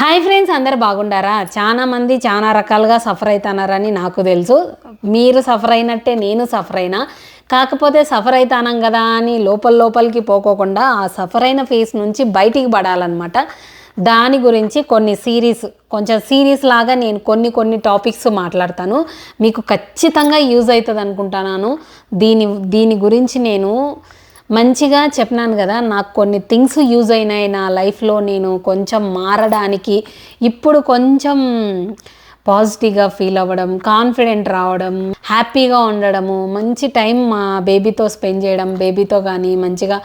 Hi friends అందరు బాగుండారా? చాలా మంది చాలా రకాలుగా సఫర్ అవుతున్నారని నాకు తెలుసు. మీరు సఫర్ అయినట్టే నేను సఫర్ అయినా. కాకపోతే సఫర్ అవుతానం కదా అని లోపల లోపలికి పోకోకుండా ఆ సఫర్ అయిన ఫేస్ నుంచి బయటికి పడాలన్నమాట. దాని గురించి కొన్ని సిరీస్ కొంచెం సిరీస్ లాగా నేను కొన్ని కొన్ని టాపిక్స్ మాట్లాడతాను. మీకు ఖచ్చితంగా యూజ్ అవుతుంది అనుకుంటున్నాను. దీని దీని గురించి నేను మంచిగా చెప్పినాను కదా నాకు కొన్ని థింగ్స్ యూజ్ అయినాయి నా లైఫ్లో నేను కొంచెం మారడానికి. ఇప్పుడు కొంచెం పాజిటివ్గా ఫీల్ అవ్వడం కాన్ఫిడెంట్ రావడం హ్యాపీగా ఉండడము మంచి టైం మా బేబీతో స్పెండ్ చేయడం బేబీతో కానీ మంచిగా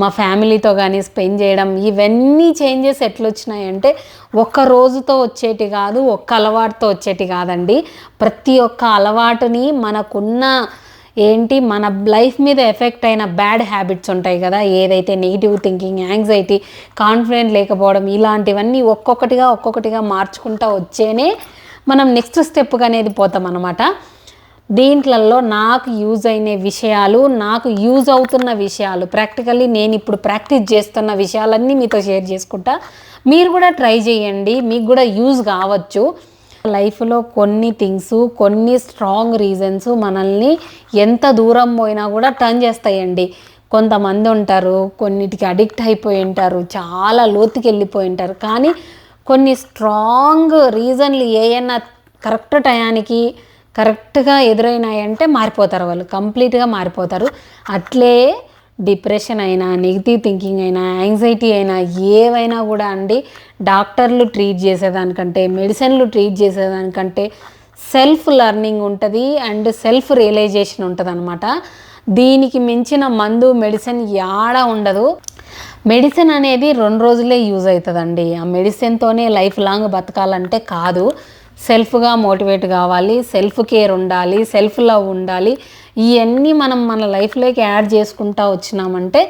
మా ఫ్యామిలీతో కానీ స్పెండ్ చేయడం ఇవన్నీ చేంజెస్ ఎట్లొచ్చినాయంటే ఒక్క రోజుతో వచ్చేటి కాదు ఒక్క అలవాటుతో వచ్చేటి కాదండి. ప్రతి ఒక్క అలవాటుని మనకున్న ఏంటి మన లైఫ్ మీద ఎఫెక్ట్ అయిన బ్యాడ్ హ్యాబిట్స్ ఉంటాయి కదా ఏదైతే నెగిటివ్ థింకింగ్ యాంగ్జైటీ కాన్ఫిడెంట్ లేకపోవడం ఇలాంటివన్నీ ఒక్కొక్కటిగా ఒక్కొక్కటిగా మార్చుకుంటా వచ్చేనే మనం నెక్స్ట్ స్టెప్కి అనేది పోతాం అనమాట దీంట్లలో నాకు యూజ్ అయిన విషయాలు నాకు యూజ్ అవుతున్న విషయాలు ప్రాక్టికల్లీ నేను ఇప్పుడు ప్రాక్టీస్ చేస్తున్న విషయాలన్నీ మీతో షేర్ చేసుకుంటా. మీరు కూడా ట్రై చేయండి మీకు కూడా యూజ్ కావచ్చు. లైఫ్లో కొన్ని థింగ్స్ కొన్ని స్ట్రాంగ్ రీజన్స్ మనల్ని ఎంత దూరం పోయినా కూడా టర్న్ చేస్తాయండి. కొంతమంది ఉంటారు కొన్నిటికి అడిక్ట్ అయిపోయి ఉంటారు చాలా లోతుకి వెళ్ళిపోయి ఉంటారు. కానీ కొన్ని స్ట్రాంగ్ రీజన్లు ఏయన్నా కరెక్ట్ టయానికి కరెక్ట్గా ఎదురైనాయంటే మారిపోతారు వాళ్ళు కంప్లీట్గా మారిపోతారు. అట్లే డిప్రెషన్ అయినా నెగిటివ్ థింకింగ్ అయినా యాంగ్జైటీ అయినా ఏవైనా కూడా అండి డాక్టర్లు ట్రీట్ చేసేదానికంటే మెడిసిన్లు ట్రీట్ చేసేదానికంటే సెల్ఫ్ లర్నింగ్ ఉంటుంది అండ్ సెల్ఫ్ రియలైజేషన్ ఉంటుంది అనమాట దీనికి మించిన మందు మెడిసిన్ యాడ ఉండదు. మెడిసిన్ అనేది రెండు రోజులే యూజ్ అవుతుందండి ఆ మెడిసిన్తోనే లైఫ్ లాంగ్ బతకాలంటే కాదు. సెల్ఫ్గా మోటివేట్ కావాలి సెల్ఫ్ కేర్ ఉండాలి సెల్ఫ్ లవ్ ఉండాలి. ఇవన్నీ మనం మన లైఫ్లోకి యాడ్ చేసుకుంటా వచ్చినామంటే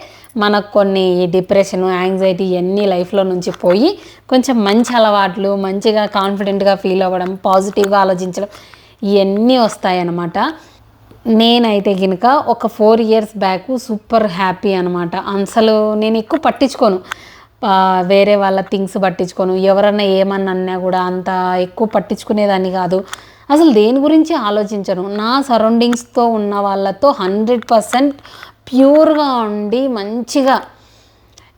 మనకు కొన్ని డిప్రెషన్ యాంగ్జైటీ ఇవన్నీ లైఫ్లో నుంచి పోయి కొంచెం మంచి అలవాట్లు మంచిగా కాన్ఫిడెంట్గా ఫీల్ అవ్వడం పాజిటివ్గా ఆలోచించడం ఇవన్నీ వస్తాయన్నమాట. నేనైతే కనుక ఒక four years back super happy అనమాట అసలు నేను ఎక్కువ పట్టించుకోను. వేరే వాళ్ళ థింగ్స్ పట్టించుకోను. ఎవరన్నా ఏమన్నా అన్నా కూడా అంత ఎక్కువ పట్టించుకునేదాన్ని కాదు. అసలు దేని గురించి ఆలోచించను? నా సరౌండింగ్స్తో ఉన్న వాళ్ళతో హండ్రెడ్ పర్సెంట్ ప్యూర్గా ఉండి మంచిగా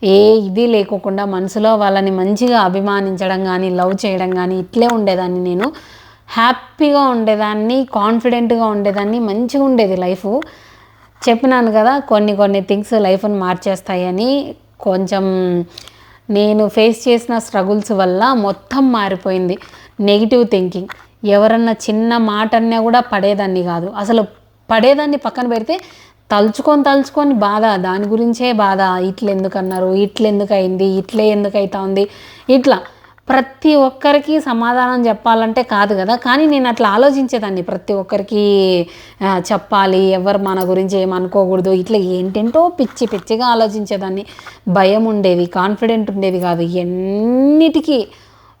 ఏ ఇది లేకోకుండా మనసులో వాళ్ళని మంచిగా అభిమానించడం కానీ లవ్ చేయడం కానీ ఇట్లే ఉండేదాన్ని నేను. హ్యాపీగా ఉండేదాన్ని కాన్ఫిడెంట్గా ఉండేదాన్ని మంచిగా ఉండేది లైఫ్. చెప్పినాను కదా కొన్ని కొన్ని థింగ్స్ లైఫ్ని మార్చేస్తాయని. కొంచెం నేను ఫేస్ చేసిన స్ట్రగుల్స్ వల్ల మొత్తం మారిపోయింది. Negative thinking. ఎవరన్నా చిన్న మాట అన్నా కూడా పడేదాన్ని కాదు. అసలు పడేదాన్ని పక్కన పెడితే తలుచుకొని తలుచుకొని బాధ. దాని గురించే బాధ. ఇట్లా ఎందుకు అన్నారు ఇట్లా ఎందుకు అయింది ఇట్లే ఎందుకు అవుతా ఉంది? ఇట్లా. ప్రతి ఒక్కరికి సమాధానం చెప్పాలంటే కాదు కదా. కానీ నేను అట్లా ఆలోచించేదాన్ని. ప్రతి ఒక్కరికి చెప్పాలి. ఎవరు మన గురించి ఏమనుకోకూడదు. ఇట్లా ఏంటేంటో పిచ్చి పిచ్చిగా ఆలోచించేదాన్ని. భయం ఉండేది. కాన్ఫిడెంట్ ఉండేది కాదు. ఎన్నిటికీ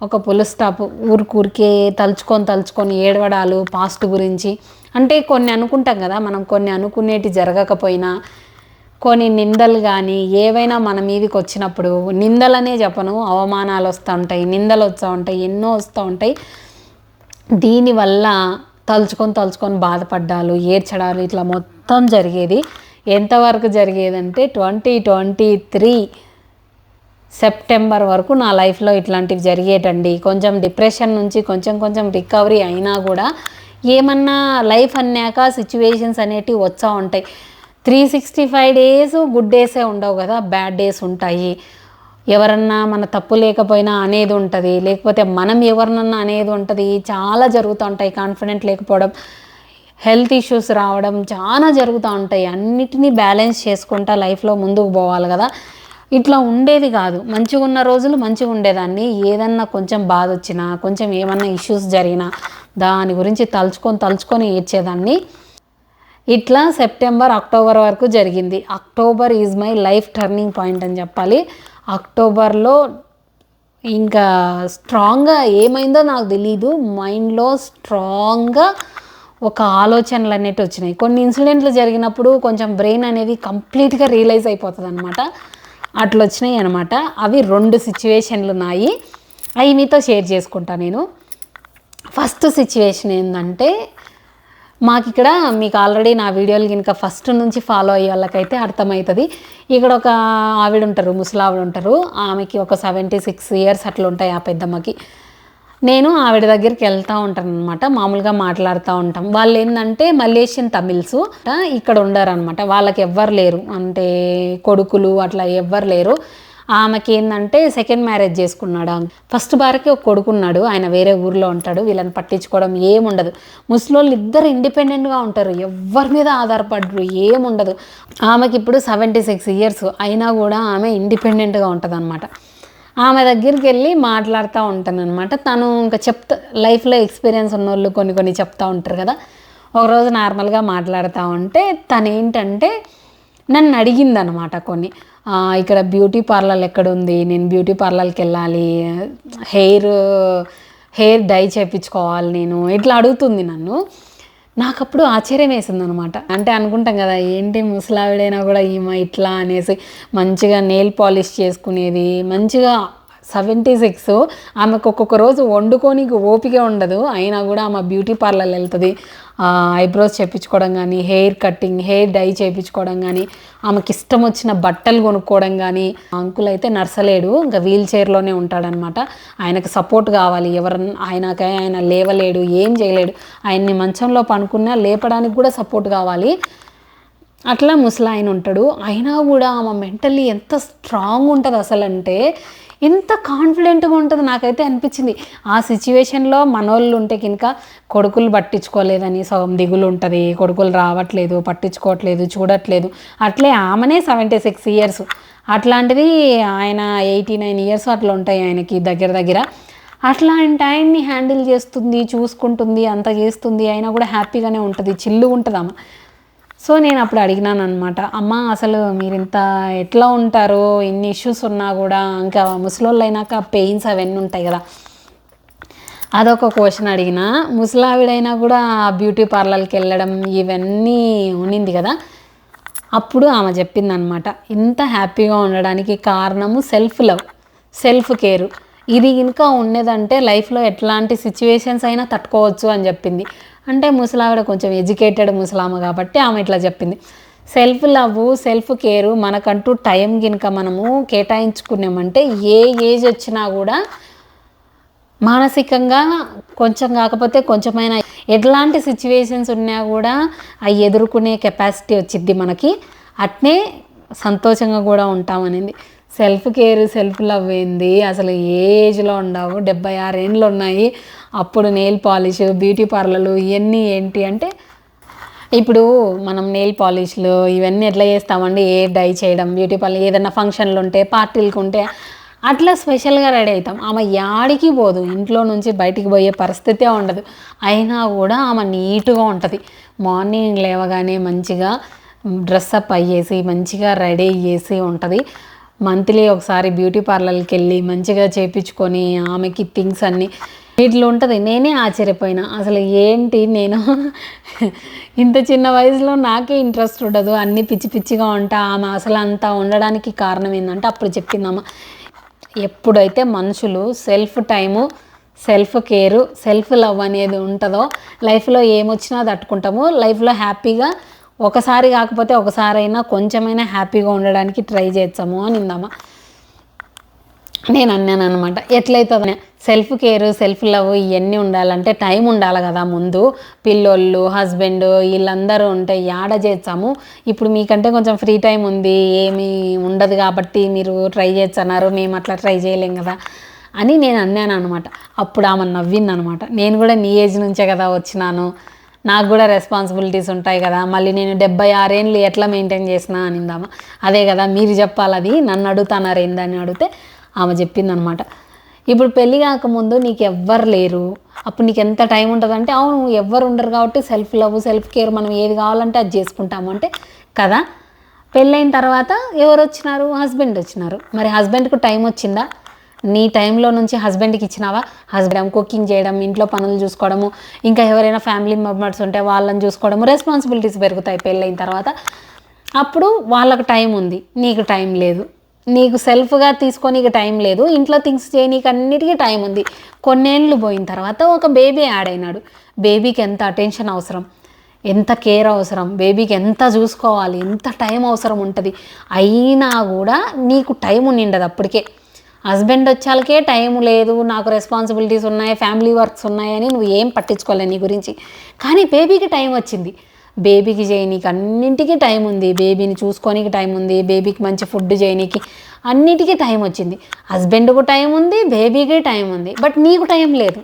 ఒక పుల్ స్టాప్ ఊరికూరికే తలుచుకొని తలుచుకొని ఏడవడాలు పాస్ట్ గురించి. అంటే కొన్ని అనుకుంటాం కదా మనం కొన్ని అనుకునేటి జరగకపోయినా కొన్ని నిందలు కానీ ఏవైనా మన మీదకి వచ్చినప్పుడు నిందలనే చెప్పను. అవమానాలు వస్తూ ఉంటాయి నిందలు వస్తూ ఉంటాయి ఎన్నో వస్తూ ఉంటాయి. దీనివల్ల తలుచుకొని తలుచుకొని బాధపడ్డాలు ఏడ్చడాలు ఇట్లా మొత్తం జరిగేది. ఎంతవరకు జరిగేదంటే ట్వంటీ ట్వంటీ త్రీ సెప్టెంబర్ వరకు నా లైఫ్లో ఇట్లాంటివి జరిగేటండి. కొంచెం డిప్రెషన్ నుంచి కొంచెం కొంచెం రికవరీ అయినా కూడా ఏమన్నా లైఫ్ అన్నాక సిచ్యువేషన్స్ అనేటివి వచ్చా ఉంటాయి. Three sixty five days good డేసే ఉండవు కదా బ్యాడ్ డేస్ ఉంటాయి. ఎవరన్నా మన తప్పు లేకపోయినా అనేది ఉంటుంది. లేకపోతే మనం ఎవరినన్నా అనేది ఉంటుంది. చాలా జరుగుతూ ఉంటాయి కాన్ఫిడెంట్ లేకపోవడం హెల్త్ ఇష్యూస్ రావడం చాలా జరుగుతూ ఉంటాయి. అన్నిటినీ బ్యాలెన్స్ చేసుకుంటా లైఫ్లో ముందుకు పోవాలి కదా. ఇట్లా ఉండేది కాదు. మంచిగా ఉన్న రోజులు మంచిగా ఉండేదాన్ని. ఏదన్నా కొంచెం బాధ వచ్చినా కొంచెం ఏమన్నా ఇష్యూస్ జరిగినా దాని గురించి తలుచుకొని తలుచుకొని ఏడ్చేదాన్ని. ఇట్లా సెప్టెంబర్ అక్టోబర్ వరకు జరిగింది. October is my life turning point అని చెప్పాలి. అక్టోబర్లో ఇంకా స్ట్రాంగ్గా ఏమైందో నాకు తెలీదు. మైండ్లో స్ట్రాంగ్గా ఒక ఆలోచనలు అనేవి వచ్చినాయి. కొన్ని ఇన్సిడెంట్లు జరిగినప్పుడు కొంచెం బ్రెయిన్ అనేది కంప్లీట్గా రియలైజ్ అయిపోతుంది అనమాట అట్లా వచ్చినాయి అనమాట అవి రెండు సిచ్యువేషన్లు ఉన్నాయి అవి మీతో షేర్ చేసుకుంటా నేను. ఫస్ట్ సిచ్యువేషన్ ఏంటంటే మాకు ఇక్కడ మీకు ఆల్రెడీ నా వీడియోలు కనుక ఫస్ట్ నుంచి ఫాలో అయ్యే వాళ్ళకైతే అర్థమవుతుంది ఇక్కడ ఒక ఆవిడ ఉంటారు ముసలావిడ ఉంటారు ఆమెకి ఒక సెవెంటీ సిక్స్ ఇయర్స్ అట్లా ఉంటాయి ఆ పెద్దమ్మకి. నేను ఆవిడ దగ్గరికి వెళ్తూ ఉంటాను అనమాట మామూలుగా మాట్లాడుతూ ఉంటాం. వాళ్ళు ఏంటంటే మలేషియన్ తమిళ్స్. ఇక్కడ ఉండరు అనమాట వాళ్ళకి ఎవ్వరు లేరు. అంటే కొడుకులు అట్లా ఎవ్వరు లేరు. ఆమెకి ఏంటంటే సెకండ్ మ్యారేజ్ చేసుకున్నాడు ఆమె. ఫస్ట్ భార్యకి ఒక కొడుకున్నాడు. ఆయన వేరే ఊర్లో ఉంటాడు. వీళ్ళని పట్టించుకోవడం ఏముండదు. ముసలోళ్ళు ఇద్దరు ఇండిపెండెంట్గా ఉంటారు. ఎవరి మీద ఆధారపడరు. ఏముండదు. ఆమెకి ఇప్పుడు సెవెంటీ సిక్స్ ఇయర్స్. అయినా కూడా ఆమె ఇండిపెండెంట్గా ఉంటుంది ఆమె దగ్గరికి వెళ్ళి మాట్లాడుతూ ఉంటాను అనమాట తను ఇంకా చెప్తా లైఫ్లో ఎక్స్పీరియన్స్ ఉన్న వాళ్ళు కొన్ని కొన్ని చెప్తూ ఉంటారు కదా. ఒకరోజు నార్మల్గా మాట్లాడుతూ ఉంటే తను ఏంటంటే నన్ను అడిగింది అనమాట కొన్ని ఇక్కడ బ్యూటీ పార్లర్ ఎక్కడ ఉంది నేను బ్యూటీ పార్లర్కి వెళ్ళాలి. హెయిర్ హెయిర్ డై చేయించుకోవాలి నేను. ఇట్లా అడుగుతుంది నన్ను. నాకు అప్పుడు ఆశ్చర్యం వేసింది అనమాట అంటే అనుకుంటాం కదా ఏంటి ముసలావిడైనా కూడా ఈమె ఇట్లా అనేసి మంచిగా నెయిల్ పాలిష్ చేసుకునేది మంచిగా సెవెంటీ సిక్స్. ఆమెకు ఒక్కొక్క రోజు వండుకోనికి ఓపిక ఉండదు. అయినా కూడా ఆమె బ్యూటీ పార్లర్ వెళ్తుంది. ఐబ్రోస్ చేయించుకోవడం కానీ హెయిర్ కట్టింగ్ హెయిర్ డై చేయించుకోవడం కానీ ఆమెకి ఇష్టం వచ్చిన బట్టలు కొనుక్కోవడం కానీ అంకుల్ అయితే నర్సలేడు. ఇంకా వీల్ చైర్లోనే ఉంటాడనమాట. ఆయనకు సపోర్ట్ కావాలి. ఎవరన్నా ఆయనకై ఆయన లేవలేడు ఏం చేయలేడు. ఆయన్ని మంచంలో పనుకున్నా లేపడానికి కూడా సపోర్ట్ కావాలి. అట్లా ముసలాయన ఉంటాడు. అయినా కూడా ఆమె మెంటల్లీ ఎంత స్ట్రాంగ్ ఉంటుంది అసలు అంటే ఎంత కాన్ఫిడెంట్గా ఉంటుంది నాకైతే అనిపించింది. ఆ సిచ్యువేషన్లో మనోళ్ళు ఉంటే కనుక కొడుకులు పట్టించుకోలేదని సగం దిగులు ఉంటుంది కొడుకులు రావట్లేదు పట్టించుకోవట్లేదు చూడట్లేదు. అట్లే ఆమెనే సెవెంటీ సిక్స్ ఇయర్స్ అట్లాంటిది ఆయన ఎయిటీ నైన్ ఇయర్స్ అట్లా ఉంటాయి ఆయనకి దగ్గర దగ్గర. అట్లాంటి ఆయన్ని హ్యాండిల్ చేస్తుంది చూసుకుంటుంది అంత చేస్తుంది అయినా కూడా హ్యాపీగానే ఉంటుంది చిల్లు ఉంటుంది అమ్మ సో నేను అప్పుడు అడిగినాను అనమాట అమ్మ అసలు మీరు ఇంత ఎట్లా ఉంటారు ఇన్ని ఇష్యూస్ ఉన్నా కూడా ఇంకా ముసలోళ్ళు అయినాక పెయిన్స్ అవన్నీ ఉంటాయి కదా. అదొక క్వశ్చన్ అడిగిన ముసలావిడైనా కూడా బ్యూటీ పార్లర్కి వెళ్ళడం ఇవన్నీ ఉన్నింది కదా. అప్పుడు ఆమె చెప్పిందనమాట ఇంత హ్యాపీగా ఉండడానికి కారణము సెల్ఫ్ లవ్ సెల్ఫ్ కేర్ ఇది ఇంకా ఉండేదంటే లైఫ్లో ఎట్లాంటి సిచ్యువేషన్స్ అయినా తట్టుకోవచ్చు అని చెప్పింది. అంటే ముసలావిడ కొంచెం ఎడ్యుకేటెడ్ ముసలామ కాబట్టి ఆమె ఇట్లా చెప్పింది. సెల్ఫ్ లవ్ సెల్ఫ్ కేరు మనకంటూ టైం గినక మనము కేటాయించుకున్నామంటే ఏ ఏజ్ వచ్చినా కూడా మానసికంగా కొంచెం కాకపోతే కొంచెమైనా ఎట్లాంటి సిచ్యువేషన్స్ ఉన్నా కూడా అవి ఎదుర్కొనే కెపాసిటీ వచ్చిద్ది మనకి. అట్నే సంతోషంగా కూడా ఉంటామనింది. సెల్ఫ్ కేర్ సెల్ఫ్ లవ్ ఏంది? అసలు ఏ ఏజ్లో ఉండవు? డెబ్బై ఆరు ఏండ్లు ఉన్నాయి. అప్పుడు నెయిల్ పాలిష్ బ్యూటీ పార్లర్లు ఇవన్నీ ఏంటి అంటే ఇప్పుడు మనం నెయిల్ పాలిష్లు ఇవన్నీ ఎట్లా చేస్తామండి? ఏ డై చేయడం బ్యూటీ పార్లర్ ఏదైనా ఫంక్షన్లు ఉంటే పార్టీలకు ఉంటే అట్లా స్పెషల్గా రెడీ అవుతాం. ఆమె యాడికి పోదు. ఇంట్లో నుంచి బయటికి పోయే పరిస్థితే ఉండదు. అయినా కూడా ఆమె నీట్గా ఉంటుంది. మార్నింగ్ లేవగానే మంచిగా డ్రెస్అప్ అయ్యేసి మంచిగా రెడీ అయ్యేసి ఉంటుంది. మంత్లీ ఒకసారి బ్యూటీ పార్లర్కి వెళ్ళి మంచిగా చేపించుకొని ఆమెకి థింగ్స్ అన్నీ వీటిలో ఉంటుంది. నేనే ఆశ్చర్యపోయినా. అసలు ఏంటి నేను? ఇంత చిన్న వయసులో నాకే ఇంట్రెస్ట్ ఉండదు. అన్నీ పిచ్చి పిచ్చిగా ఉంటా. ఆమె అసలు అంతా ఉండడానికి కారణం ఏంటంటే అప్పుడు చెప్పిందమ్మ ఎప్పుడైతే మనుషులు self time self care self love అనేది ఉంటుందో లైఫ్లో ఏమొచ్చినా తట్టుకుంటాము. లైఫ్లో హ్యాపీగా ఒకసారి కాకపోతే ఒకసారైనా కొంచెమైనా హ్యాపీగా ఉండడానికి ట్రై చేద్దాము అని ఇందామా నేను అన్నాను అనమాట ఎట్లయితుంది సెల్ఫ్ కేర్ సెల్ఫ్ లవ్ ఇవన్నీ ఉండాలంటే టైం ఉండాలి కదా ముందు. పిల్లోళ్ళు హస్బెండ్ వీళ్ళందరూ ఉంటే యాడ చేస్తాము ఇప్పుడు మీకంటే కొంచెం ఫ్రీ టైం ఉంది ఏమీ ఉండదు కాబట్టి మీరు ట్రై చేస్తున్నారు మేము అట్లా ట్రై చేయలేం కదా అని నేను అన్నాను అనమాట అప్పుడు ఆమె నవ్వింది అనమాట నేను కూడా నీ ఏజ్ నుంచే కదా వచ్చినాను. నాకు కూడా రెస్పాన్సిబిలిటీస్ ఉంటాయి కదా. మళ్ళీ నేను డెబ్బై ఆరేళ్ళు ఎట్లా మెయింటైన్ చేసినా అనిందామా? అదే కదా మీరు చెప్పాలి అది నన్ను అడుగుతానారు ఏందని అడిగితే ఆమె చెప్పిందనమాట. ఇప్పుడు పెళ్ళి కాకముందు నీకు ఎవ్వరు లేరు. అప్పుడు నీకు ఎంత టైం ఉంటుందంటే అవును ఎవ్వరు ఉండరు కాబట్టి సెల్ఫ్ లవ్ సెల్ఫ్ కేర్ మనం ఏది కావాలంటే అది చేసుకుంటాము అంటే కదా. పెళ్ళైన తర్వాత ఎవరు వచ్చినారు? హస్బెండ్ వచ్చినారు. మరి హస్బెండ్కి టైం వచ్చిందా? నీ టైంలో నుంచి హస్బెండ్కి ఇచ్చినావా? హస్బెండ్ కుకింగ్ చేయడం ఇంట్లో పనులు చూసుకోవడము ఇంకా ఎవరైనా ఫ్యామిలీ మెంబర్స్ ఉంటే వాళ్ళని చూసుకోవడము రెస్పాన్సిబిలిటీస్ పెరుగుతాయి పెళ్ళైన తర్వాత. అప్పుడు వాళ్ళకు టైం ఉంది. నీకు టైం లేదు. నీకు సెల్ఫ్గా తీసుకోనీకి టైం లేదు. ఇంట్లో థింగ్స్ చేయనీకి అన్నిటికీ టైం ఉంది. కొన్నేళ్ళు పోయిన తర్వాత ఒక బేబీ యాడ్ అయినాడు. బేబీకి ఎంత అటెన్షన్ అవసరం? ఎంత కేర్ అవసరం? బేబీకి ఎంత చూసుకోవాలి? ఎంత టైం అవసరం ఉంటుంది? అయినా కూడా నీకు టైం ఉండిండదు అప్పటికే. హస్బెండ్ వచ్చాకే టైం లేదు నాకు రెస్పాన్సిబిలిటీస్ ఉన్నాయి ఫ్యామిలీ వర్క్స్ ఉన్నాయని నువ్వు ఏం పట్టించుకోలే నీ గురించి. కానీ బేబీకి టైం వచ్చింది. బేబీకి చేయనీకి అన్నింటికీ టైం ఉంది. బేబీని చూసుకోనికి టైం ఉంది. బేబీకి మంచి ఫుడ్ చేయనీకి అన్నిటికీ టైం వచ్చింది. హస్బెండ్కు టైం ఉంది బేబీకి టైం ఉంది. బట్ నీకు టైం లేదు.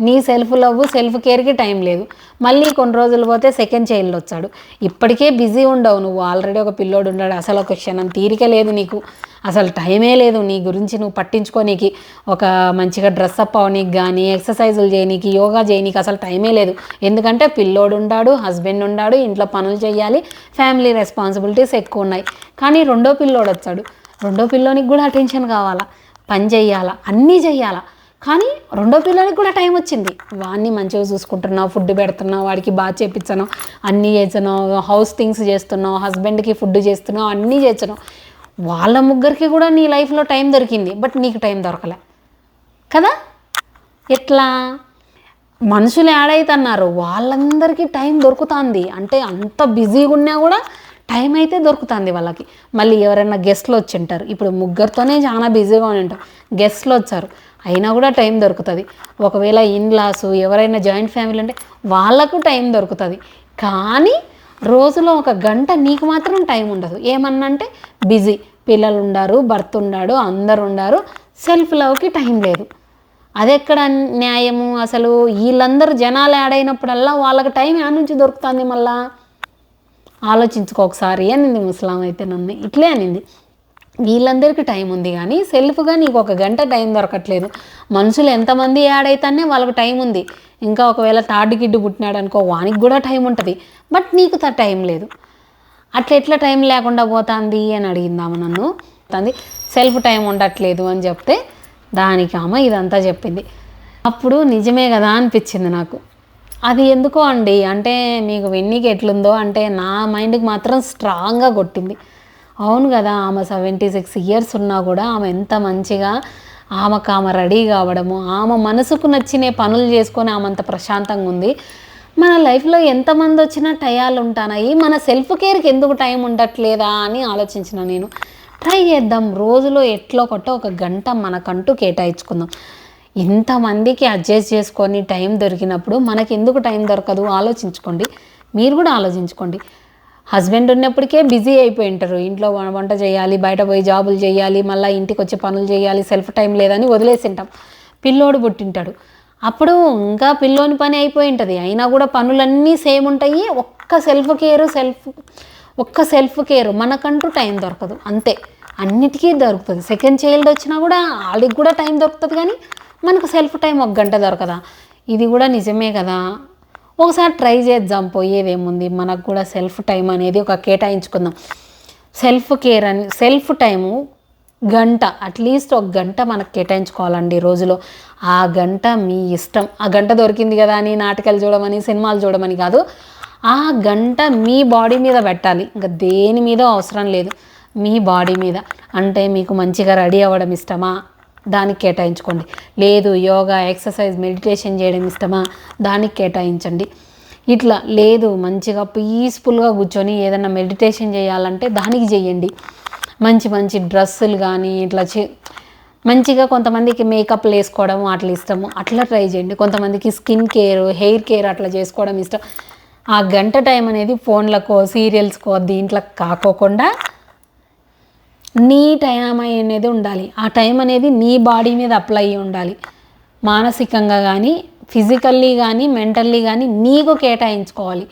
నీ సెల్ఫ్ లవ్ సెల్ఫ్ కేర్కి టైం లేదు. మళ్ళీ కొన్ని రోజులు పోతే సెకండ్ చైల్డ్ వచ్చాడు ఇప్పటికే బిజీ ఉండవు నువ్వు. ఆల్రెడీ ఒక పిల్లోడు ఉన్నాడు. అసలు ఒక క్షణం తీరిక లేదు నీకు. అసలు టైమే లేదు నీ గురించి నువ్వు పట్టించుకోనీకి. ఒక మంచిగా డ్రెస్అప్ అవనీకి కానీ ఎక్సర్సైజులు చేయనీకి యోగా చేయనీకి అసలు టైమే లేదు. ఎందుకంటే పిల్లోడు ఉండాడు హస్బెండ్ ఉండాడు ఇంట్లో పనులు చేయాలి ఫ్యామిలీ రెస్పాన్సిబిలిటీస్ ఎక్కువ ఉన్నాయి. కానీ రెండో పిల్లోడు వచ్చాడు. రెండో పిల్లోనికి కూడా అటెన్షన్ కావాలా? పని చేయాలా? అన్నీ చేయాలా? కానీ రెండో పిల్లలకి కూడా టైం వచ్చింది. వాడిని మంచిగా చూసుకుంటున్నావు ఫుడ్ పెడుతున్నావు వాడికి బాగా చేపించను అన్నీ చేస్తున్నావు హౌస్ థింగ్స్ చేస్తున్నావు హస్బెండ్కి ఫుడ్ చేస్తున్నావు అన్నీ చేస్తున్నావు. వాళ్ళ ముగ్గురికి కూడా నీ లైఫ్లో టైం దొరికింది బట్ నీకు టైం దొరకలే. కదా? ఎట్లా? మనుషులు యాడైతే అన్నారు వాళ్ళందరికీ టైం దొరుకుతుంది. అంటే అంత బిజీగా ఉన్నా కూడా టైం అయితే దొరుకుతుంది వాళ్ళకి. మళ్ళీ ఎవరైనా గెస్ట్లు వచ్చి ఉంటారు. ఇప్పుడు ముగ్గురితోనే చాలా బిజీగా ఉంటారు. గెస్ట్లు వచ్చారు. అయినా కూడా టైం దొరుకుతుంది. ఒకవేళ ఇన్లాస్ ఎవరైనా జాయింట్ ఫ్యామిలీ అంటే వాళ్ళకు టైం దొరుకుతుంది. కానీ రోజులో ఒక గంట నీకు మాత్రం టైం ఉండదు. ఏమన్నా అంటే బిజీ. పిల్లలు ఉండారు భర్త ఉండాడు అందరు ఉండారు సెల్ఫ్ లవ్కి టైం లేదు. అదెక్కడ న్యాయము అసలు? వీళ్ళందరూ జనాలు యాడ్ అయినప్పుడల్లా వాళ్ళకి టైం యాడ్ నుంచి దొరుకుతుంది మళ్ళా? ఆలోచించుకో ఒకసారి అనింది ముసలాం అయితే నన్ను. ఇట్లే అనింది. వీళ్ళందరికీ టైం ఉంది కానీ సెల్ఫ్గా నీకు ఒక గంట టైం దొరకట్లేదు. మనుషులు ఎంతమంది యాడ్ అవుతానే వాళ్ళకి టైం ఉంది. ఇంకా ఒకవేళ థర్డ్ కిడ్ పుట్టినాడు అనుకో వానికి కూడా టైం ఉంటుంది. బట్ నీకు త టైం లేదు. అట్లా ఎట్లా టైం లేకుండా పోతుంది అని అడిగిందామ నన్ను? తంది సెల్ఫ్ టైం ఉండట్లేదు అని చెప్తే దానికి ఆమె ఇదంతా చెప్పింది. అప్పుడు నిజమే కదా అనిపించింది నాకు. అది ఎందుకో అండి అంటే మీకు వెన్నీకి ఎట్లుందో అంటే నా మైండ్కి మాత్రం స్ట్రాంగ్గా కొట్టింది. అవును కదా ఆమె సెవెంటీ సిక్స్ ఇయర్స్ ఉన్నా కూడా ఆమె ఎంత మంచిగా ఆమెకు ఆమె రెడీ కావడము ఆమె మనసుకు నచ్చిన పనులు చేసుకొని ఆమె అంత ప్రశాంతంగా ఉంది. మన లైఫ్లో ఎంతమంది వచ్చినా టయాలు ఉంటానాయి మన సెల్ఫ్ కేర్కి ఎందుకు టైం ఉండట్లేదా అని ఆలోచించిన నేను. ట్రై చేద్దాం రోజులో ఎట్లో కొట్ట ఒక గంట మనకంటూ కేటాయించుకుందాం. ఇంతమందికి అడ్జస్ట్ చేసుకొని టైం దొరికినప్పుడు మనకి ఎందుకు టైం దొరకదు? ఆలోచించుకోండి. మీరు కూడా ఆలోచించుకోండి. హస్బెండ్ ఉన్నప్పటికే బిజీ అయిపోయి ఉంటారు ఇంట్లో వంట చేయాలి బయట పోయి జాబులు చేయాలి మళ్ళీ ఇంటికి వచ్చి పనులు చేయాలి సెల్ఫ్ టైం లేదని వదిలేసి ఉంటాం పిల్లోడు పుట్టింటాడు. అప్పుడు ఇంకా పిల్లోని పని అయిపోయి ఉంటుంది అయినా కూడా పనులన్నీ సేమ్ ఉంటాయి. ఒక్క సెల్ఫ్ కేర్ సెల్ఫ్ ఒక్క సెల్ఫ్ కేర్ మనకంటూ టైం దొరకదు. అంతే. అన్నిటికీ దొరుకుతుంది. సెకండ్ చైల్డ్ వచ్చినా కూడా వాళ్ళకి కూడా టైం దొరుకుతుంది కానీ మనకు సెల్ఫ్ టైం ఒక గంట దొరకదా? ఇది కూడా నిజమే కదా? ఒకసారి ట్రై చేద్దాం పోయేదేముంది మనకు కూడా సెల్ఫ్ టైం అనేది ఒక కేటాయించుకుందాం. సెల్ఫ్ కేర్ అని సెల్ఫ్ టైము గంట అట్లీస్ట్ ఒక గంట మనకు కేటాయించుకోవాలండి రోజులో. ఆ గంట మీ ఇష్టం. ఆ గంట దొరికింది కదా అని నాటకాలు చూడమని సినిమాలు చూడమని కాదు. ఆ గంట మీ బాడీ మీద పెట్టాలి. ఇంకా దేని మీద అవసరం లేదు. మీ బాడీ మీద. అంటే మీకు మంచిగా రెడీ అవ్వడం ఇష్టమా? దానికి కేటాయించుకోండి. లేదు యోగా ఎక్సర్సైజ్ మెడిటేషన్ చేయడం ఇష్టమా? దానికి కేటాయించండి. ఇట్లా లేదు మంచిగా పీస్ఫుల్గా కూర్చొని ఏదైనా మెడిటేషన్ చేయాలంటే దానికి చేయండి. మంచి మంచి డ్రెస్సులు కానీ ఇట్లా చే మంచిగా కొంతమందికి మేకప్లు వేసుకోవడం అట్లా ఇష్టము. అట్లా ట్రై చేయండి. కొంతమందికి స్కిన్ కేర్ హెయిర్ కేర్ అట్లా చేసుకోవడం ఇష్టం. ఆ గంట టైం అనేది ఫోన్లకో సీరియల్స్కో దీంట్లో కాకోకుండా నీ టైం అనేది ఉండాలి. ఆ టైం అనేది నీ బాడీ మీద అప్లై అయ్యి ఉండాలి. మానసికంగా కానీ ఫిజికల్లీ కానీ మెంటల్లీ కానీ నీకు కేటాయించుకోవాలి.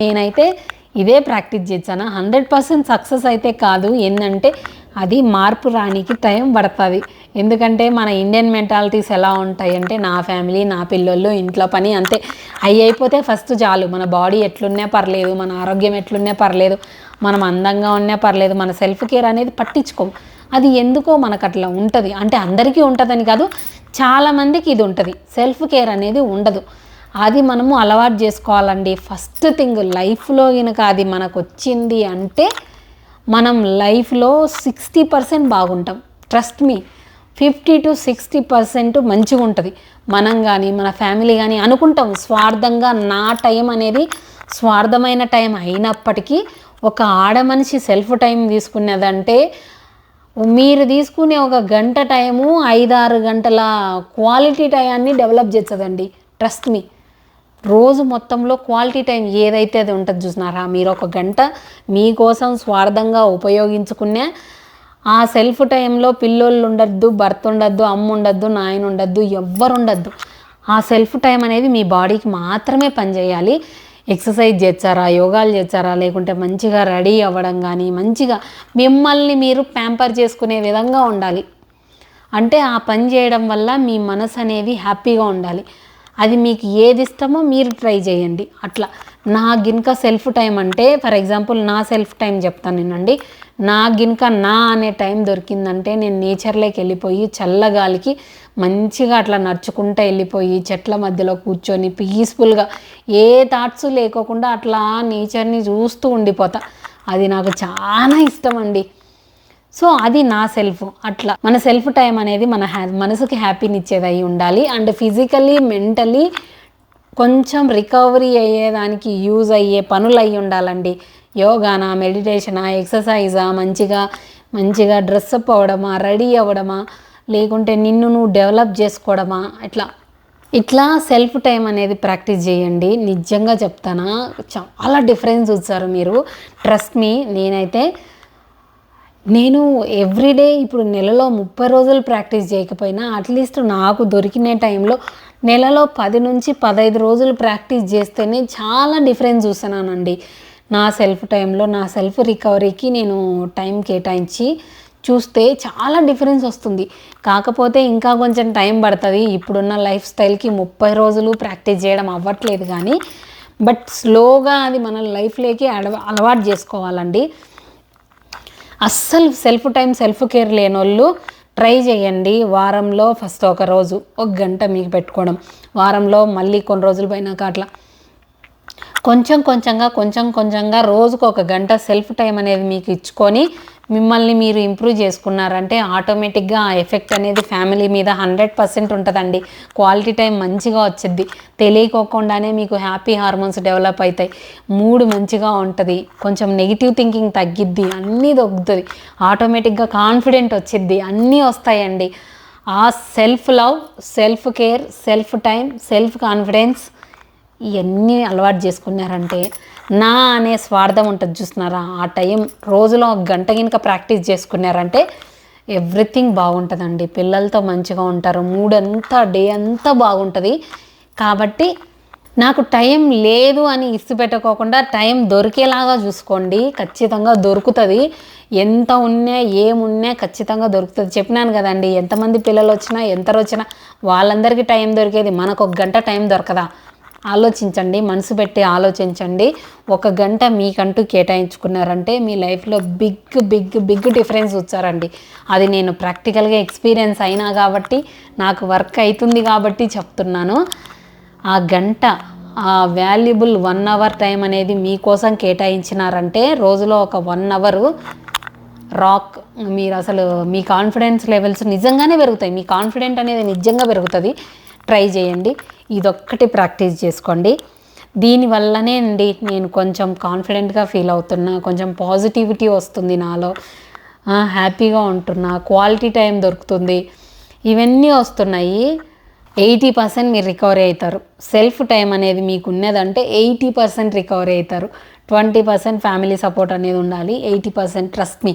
నేనైతే ఇదే ప్రాక్టీస్ చేశాను. హండ్రెడ్ పర్సెంట్ సక్సెస్ అయితే కాదు. ఏంటంటే అది మార్పు రానికి టైం పడుతుంది. ఎందుకంటే మన ఇండియన్ మెంటాలిటీస్ ఎలా ఉంటాయి అంటే నా ఫ్యామిలీ నా పిల్లలు ఇంట్లో పని అంతే. అవి అయిపోతే ఫస్ట్ చాలు. మన బాడీ ఎట్లున్నా పర్లేదు మన ఆరోగ్యం ఎట్లున్నా పర్లేదు మనం అందంగా ఉన్నా పర్లేదు మన సెల్ఫ్ కేర్ అనేది పట్టించుకోం. అది ఎందుకో మనకు అట్లా ఉంటుంది. అంటే అందరికీ ఉంటుందని కాదు చాలామందికి ఇది ఉంటుంది. సెల్ఫ్ కేర్ అనేది ఉండదు. అది మనము అలవాటు చేసుకోవాలండి. ఫస్ట్ థింగ్ లైఫ్లో కనుక అది మనకు వచ్చింది అంటే మనం లైఫ్లో సిక్స్టీ పర్సెంట్ బాగుంటాం. Trust me fifty to sixty percent మంచిగా ఉంటుంది. మనం కానీ మన ఫ్యామిలీ కానీ అనుకుంటాం స్వార్థంగా నా టైం అనేది స్వార్థమైన టైం అయినప్పటికీ ఒక ఆడ మనిషి సెల్ఫ్ టైం తీసుకునేదంటే మీరు తీసుకునే ఒక గంట టైము ఐదారు గంటల క్వాలిటీ టైంని డెవలప్ చేస్తుందండి. ట్రస్ట్ మీ రోజు మొత్తంలో క్వాలిటీ టైం ఏదైతే అది ఉంటుంది చూసినారా? మీరు ఒక గంట మీకోసం స్వార్థంగా ఉపయోగించుకునే ఆ సెల్ఫ్ టైంలో పిల్లోళ్ళు ఉండద్దు భర్త ఉండద్దు అమ్మ ఉండద్దు నాయన ఉండద్దు ఎవ్వరు ఉండద్దు ఆ సెల్ఫ్ టైం అనేది మీ బాడీకి మాత్రమే పనిచేయాలి. ఎక్సర్సైజ్ చేస్తారా యోగాలు చేస్తారా లేకుంటే మంచిగా రెడీ అవ్వడం కానీ మంచిగా మిమ్మల్ని మీరు ప్యాంపర్ చేసుకునే విధంగా ఉండాలి. అంటే ఆ పని చేయడం వల్ల మీ మనసు అనేది హ్యాపీగా ఉండాలి. అది మీకు ఏది ఇష్టమో మీరు ట్రై చేయండి. అట్లా. నా గినక సెల్ఫ్ టైం అంటే ఫర్ ఎగ్జాంపుల్ నా సెల్ఫ్ టైం చెప్తాను నేనండి. నా గినక నా అనే టైం దొరికిందంటే నేను నేచర్లోకి వెళ్ళిపోయి చల్లగాలికి మంచిగా అట్లా నడుచుకుంటూ వెళ్ళిపోయి చెట్ల మధ్యలో కూర్చొని పీస్ఫుల్గా ఏ థాట్స్ లేకోకుండా అట్లా నేచర్ని చూస్తూ ఉండిపోతా. అది నాకు చాలా ఇష్టం అండి. సో అది నా సెల్ఫ్. అట్లా మన సెల్ఫ్ టైం అనేది మన హ్యా మనసుకి హ్యాపీని ఇచ్చేది అయి ఉండాలి. అండ్ ఫిజికలీ మెంటలీ కొంచెం రికవరీ అయ్యేదానికి యూజ్ అయ్యే పనులు అయి ఉండాలండి. యోగానా మెడిటేషనా ఎక్సర్సైజా మంచిగా మంచిగా డ్రెస్అప్ అవ్వడమా రెడీ అవ్వడమా లేకుంటే నిన్ను నువ్వు డెవలప్ చేసుకోవడమా ఇట్లా. ఇట్లా సెల్ఫ్ టైం అనేది ప్రాక్టీస్ చేయండి. నిజంగా చెప్తానా చాలా డిఫరెన్స్ చూస్తారు మీరు. ట్రస్ట్ మీ నేనైతే నేను ఎవ్రీడే ఇప్పుడు నెలలో ముప్పై రోజులు ప్రాక్టీస్ చేయకపోయినా అట్లీస్ట్ నాకు దొరికిన టైంలో నెలలో పది నుంచి పదహైదు రోజులు ప్రాక్టీస్ చేస్తేనే చాలా డిఫరెన్స్ చూస్తున్నానండి. నా సెల్ఫ్ టైంలో నా సెల్ఫ్ రికవరీకి నేను టైం కేటాయించి చూస్తే చాలా డిఫరెన్స్ వస్తుంది. కాకపోతే ఇంకా కొంచెం టైం పడుతుంది. ఇప్పుడున్న లైఫ్ స్టైల్కి ముప్పై రోజులు ప్రాక్టీస్ చేయడం అవ్వట్లేదు కానీ బట్ స్లోగా అది మన లైఫ్లోకి అడవ అలవాటు చేసుకోవాలండి. అస్సలు సెల్ఫ్ టైం సెల్ఫ్ కేర్ లేని వాళ్ళు ట్రై చేయండి. వారంలో ఫస్ట్ ఒక రోజు ఒక గంట మీకు పెట్టుకోవడం. వారంలో మళ్ళీ కొన్ని రోజులు పోయినాక అట్లా. కొంచెం కొంచెంగా కొంచెం కొంచెంగా రోజుకు ఒక గంట సెల్ఫ్ టైం అనేది మీకు ఇచ్చుకొని మిమ్మల్ని మీరు ఇంప్రూవ్ చేసుకున్నారంటే ఆటోమేటిక్గా ఆ ఎఫెక్ట్ అనేది ఫ్యామిలీ మీద హండ్రెడ్ పర్సెంట్ ఉంటుందండి. క్వాలిటీ టైం మంచిగా వచ్చింది తెలియకోకుండానే మీకు హ్యాపీ హార్మోన్స్ డెవలప్ అవుతాయి మూడ్ మంచిగా ఉంటుంది. కొంచెం నెగిటివ్ థింకింగ్ తగ్గిద్ది. అన్నీ దొగ్గుతుంది ఆటోమేటిక్గా కాన్ఫిడెంట్ వచ్చిద్ది. అన్నీ వస్తాయండి. ఆ self love self care self time self confidence ఇవన్నీ అలవాటు చేసుకున్నారంటే నా అనే స్వార్థం ఉంటుంది చూస్తున్నారా? ఆ టైం రోజులో ఒక గంట గినక ప్రాక్టీస్ చేసుకున్నారంటే ఎవ్రీథింగ్ బాగుంటుందండి. పిల్లలతో మంచిగా ఉంటారు. మూడ్ అంతా డే అంతా బాగుంటుంది. కాబట్టి నాకు టైం లేదు అని ఇస్సు పెట్టుకోకుండా టైం దొరికేలాగా చూసుకోండి. ఖచ్చితంగా దొరుకుతుంది. ఎంత ఉన్నా ఏమున్నా ఖచ్చితంగా దొరుకుతుంది. చెప్పినాను కదండి ఎంతమంది పిల్లలు వచ్చినా ఎంత వచ్చినా వాళ్ళందరికీ టైం దొరికేది. మనకు ఒక గంట టైం దొరకదా? ఆలోచించండి మనసు పెట్టి ఆలోచించండి. ఒక గంట మీకంటూ కేటాయించుకున్నారంటే మీ లైఫ్లో బిగ్ బిగ్ బిగ్ డిఫరెన్స్ వచ్చారండి. అది నేను ప్రాక్టికల్గా ఎక్స్పీరియన్స్ అయినా కాబట్టి నాకు వర్క్ అవుతుంది కాబట్టి చెప్తున్నాను. ఆ గంట ఆ వాల్యుబుల్ వన్ అవర్ టైం అనేది మీకోసం కేటాయించినారంటే రోజులో ఒక వన్ అవరు రాక్ మీరు అసలు మీ కాన్ఫిడెన్స్ లెవెల్స్ నిజంగానే పెరుగుతాయి. మీ కాన్ఫిడెంట్ అనేది నిజంగా పెరుగుతుంది. ట్రై చేయండి. ఇదొక్కటి ప్రాక్టీస్ చేసుకోండి. దీనివల్లనే అండి నేను కొంచెం కాన్ఫిడెంట్గా ఫీల్ అవుతున్నా కొంచెం పాజిటివిటీ వస్తుంది నాలో. హ్యాపీగా ఉంటున్నా క్వాలిటీ టైం దొరుకుతుంది. ఇవన్నీ వస్తున్నాయి. ఎయిటీ పర్సెంట్ మీరు రికవరీ అవుతారు సెల్ఫ్ టైం అనేది మీకు ఉన్నదంటే ఎయిటీ పర్సెంట్ రికవరీ అవుతారు ట్వంటీ పర్సెంట్ ఫ్యామిలీ సపోర్ట్ అనేది ఉండాలి. Eighty percent trust me